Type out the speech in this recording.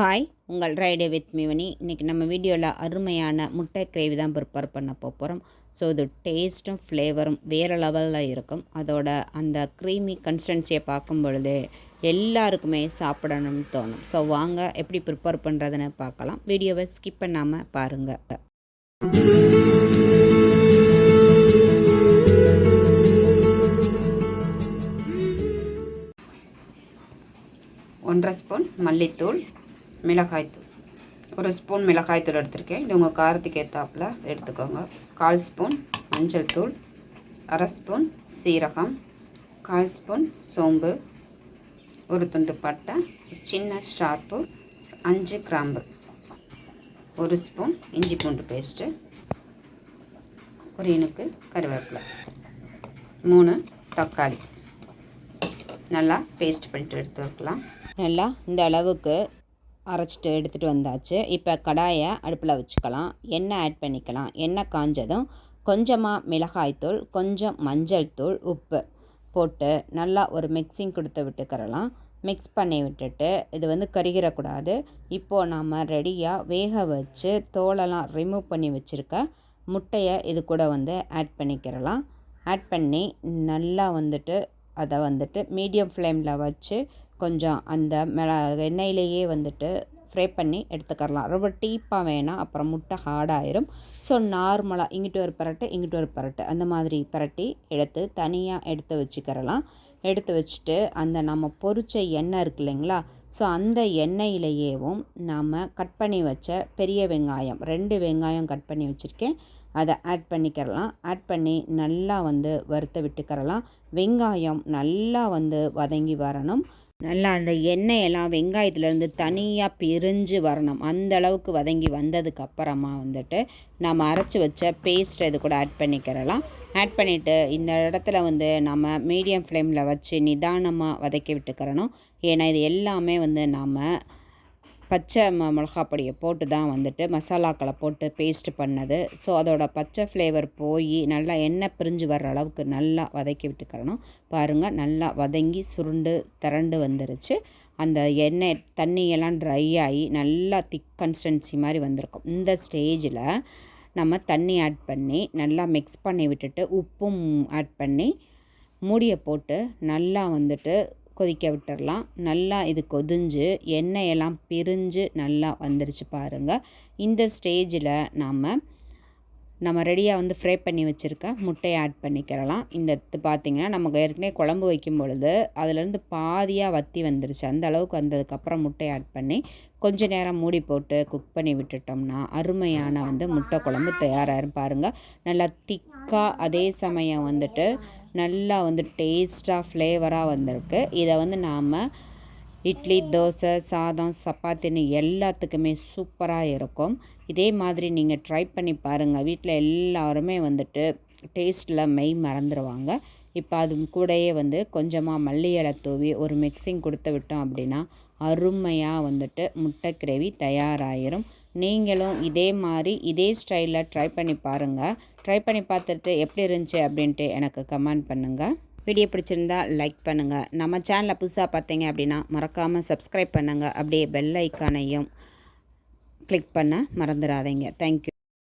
Hi உங்கள் ரைடே with மிவனி இன்றைக்கி நம்ம வீடியோவில் அருமையான முட்டை கிரேவி தான் ப்ரிப்பேர் பண்ண போகிறோம் ஸோ இது டேஸ்ட்டும் ஃப்ளேவரும் வேறு லெவலில் இருக்கும். அதோட அந்த க்ரீமி கன்சிஸ்டன்சியை பார்க்கும் பொழுது எல்லாருக்குமே சாப்பிடணும்னு தோணும். ஸோ வாங்க எப்படி ப்ரிப்பேர் பண்ணுறதுன்னு பார்க்கலாம். வீடியோவை ஸ்கிப் பண்ணாமல் பாருங்கள் ஒன்றரை ஸ்பூன் மல்லித்தூள் மிளகாய்த்தூள். ஒரு ஸ்பூன் மிளகாய்த்தூள் எடுத்திருக்கேன். இது உங்கள் காரத்துக்கு ஏற்றாப்புல எடுத்துக்கோங்க. கால் ஸ்பூன் மஞ்சள் தூள் அரை ஸ்பூன் சீரகம் கால் ஸ்பூன் சோம்பு ஒரு துண்டு பட்டை சின்ன ஸ்டார்ப்பு அஞ்சு கிராம்பு ஒரு ஸ்பூன் இஞ்சி பூண்டு பேஸ்ட்டு ஒரு இனுக்கு கருவேப்பிலை மூணு தக்காளி. நல்லா பேஸ்ட் பண்ணிட்டு எடுத்து வைக்கலாம். நல்லா இந்த அளவுக்கு அரைச்சிட்டு எடுத்துகிட்டு வந்தாச்சு. இப்போ கடாயை அடுப்பில் வச்சுக்கலாம். எண்ணெய் ஆட் பண்ணிக்கலாம். எண்ணெய் காஞ்சதும் கொஞ்சமாக மிளகாய்த்தூள் கொஞ்சம் மஞ்சள் தூள் உப்பு போட்டு நல்லா ஒரு மிக்சிங் கொடுத்து விட்டுக்கிறலாம். மிக்ஸ் பண்ணி விட்டுட்டு இது வந்து கருகிடக்கூடாது இப்போது நாம் ரெடியாக வேக வச்சு தோலெல்லாம் ரிமூவ் பண்ணி வச்சுருக்க முட்டையை இது கூட வந்து ஆட் பண்ணிக்கிறலாம். ஆட் பண்ணி நல்லா வந்துட்டு அதை வந்துட்டு மீடியம் ஃப்ளேமில் வச்சு கொஞ்சம் அந்த மிள எண்ணெயிலேயே வந்துட்டு ஃப்ரை பண்ணி எடுத்துக்கரலாம் ரொம்ப டீப்பாக வேணாம் அப்புறம் முட்டை ஹார்டாயிரும். ஸோ நார்மலாக இங்கிட்டு ஒரு பரட்டு இங்கிட்டு ஒரு பரட்டு. அந்த மாதிரி பரட்டி எடுத்து தனியாக எடுத்து வச்சுக்கிறலாம். எடுத்து வச்சுட்டு அந்த நம்ம பொரிச்ச எண்ணெய் இருக்கு இல்லைங்களா? ஸோ அந்த எண்ணெயிலேயேவும் நாம் கட் பண்ணி வச்ச பெரிய வெங்காயம் ரெண்டு வெங்காயம் கட் பண்ணி வச்சுருக்கேன். அதை ஆட் பண்ணிக்கிறலாம். ஆட் பண்ணி நல்லா வந்து வறுத்து விட்டுக்கிறலாம். வெங்காயம் நல்லா வந்து வதங்கி வரணும். நல்லா அந்த எண்ணெயெல்லாம் வெங்காயத்துலேருந்து தனியாக பிரிஞ்சு வரணும். அந்த அளவுக்கு வதங்கி வந்ததுக்கு அப்புறமா வந்துட்டு நம்ம அரைச்சி வச்ச பேஸ்ட்டை இது கூட ஆட் பண்ணிக்கிறலாம். ஆட் பண்ணிவிட்டு இந்த இடத்துல வந்து நம்ம மீடியம் ஃப்ளேமில் வச்சு நிதானமாக வதக்கி விட்டுக்கிறணும். ஏன்னா இது எல்லாமே வந்து நாம் பச்சை ம மிளகா பொடியை போட்டு தான் வந்துட்டு மசாலாக்களை போட்டு பேஸ்ட் பண்ணது. ஸோ அதோட பச்சை ஃப்ளேவர் போய் நல்லா எண்ணெய் பிரிஞ்சு வர்ற அளவுக்கு நல்லா வதக்கி விட்டுக்கிறணும். பாருங்கள் நல்லா வதங்கி சுருண்டு திரண்டு வந்துருச்சு. அந்த எண்ணெய் தண்ணியெல்லாம் ட்ரை ஆகி நல்லா திக் கன்சிஸ்டன்சி மாதிரி வந்திருக்கும். இந்த ஸ்டேஜில் நம்ம தண்ணி ஆட் பண்ணி நல்லா மிக்ஸ் பண்ணி விட்டுட்டு உப்பும் ஆட் பண்ணி மூடியை போட்டு நல்லா வந்துட்டு கொதிக்க விட்டுடலாம் நல்லா இது கொதிஞ்சு எண்ணெயெல்லாம் பிரிஞ்சு நல்லா வந்துருச்சு பாருங்கள் இந்த ஸ்டேஜில் நாம் நம்ம ரெடியாக வந்து ஃப்ரை பண்ணி வச்சுருக்க முட்டையை ஆட் பண்ணிக்கிறலாம். இந்த இது பார்த்திங்கன்னா நமக்கு ஏற்கனவே குழம்பு வைக்கும் பொழுது அதுலேருந்து பாதியாக வற்றி வந்துருச்சு. அந்த அளவுக்கு வந்ததுக்கப்புறம் முட்டையை ஆட் பண்ணி கொஞ்சம் நேரம் மூடி போட்டு குக் பண்ணி விட்டுட்டோம்னா அருமையான வந்து முட்டை குழம்பு தயாராகிரும் பாருங்கள் நல்லா திக்காக அதே சமயம் வந்துட்டு நல்லா வந்து டேஸ்ட்டாக ஃப்ளேவராக வந்திருக்கு. இதை வந்து நாம் இட்லி தோசை சாதம் சப்பாத்தின்னு எல்லாத்துக்குமே சூப்பராக இருக்கும். இதே மாதிரி நீங்கள் ட்ரை பண்ணி பாருங்கள் வீட்டில் எல்லாருமே வந்துட்டு டேஸ்ட்டில் மெய் மறந்துடுவாங்க இப்போ அது கூடயே வந்து கொஞ்சமாக மல்லி இலை தூவி ஒரு மிக்சிங் கொடுத்து விட்டோம் அப்படின்னா அருமையாக வந்துட்டு முட்டை கிரேவி தயாராகிரும் நீங்களும் இதே மாதிரி இதே ஸ்டைலில் ட்ரை பண்ணி பாருங்கள் ட்ரை பண்ணி பார்த்துட்டு எப்படி இருந்துச்சு அப்படின்ட்டு எனக்கு கமெண்ட் பண்ணுங்கள் வீடியோ பிடிச்சிருந்தா லைக் பண்ணுங்கள் நம்ம சேனலை புதுசாக பார்த்தீங்க அப்படின்னா மறக்காமல் சப்ஸ்கிரைப் பண்ணுங்கள் அப்படியே பெல் ஐக்கானையும் கிளிக் பண்ண மறந்துடாதீங்க. தேங்க்யூ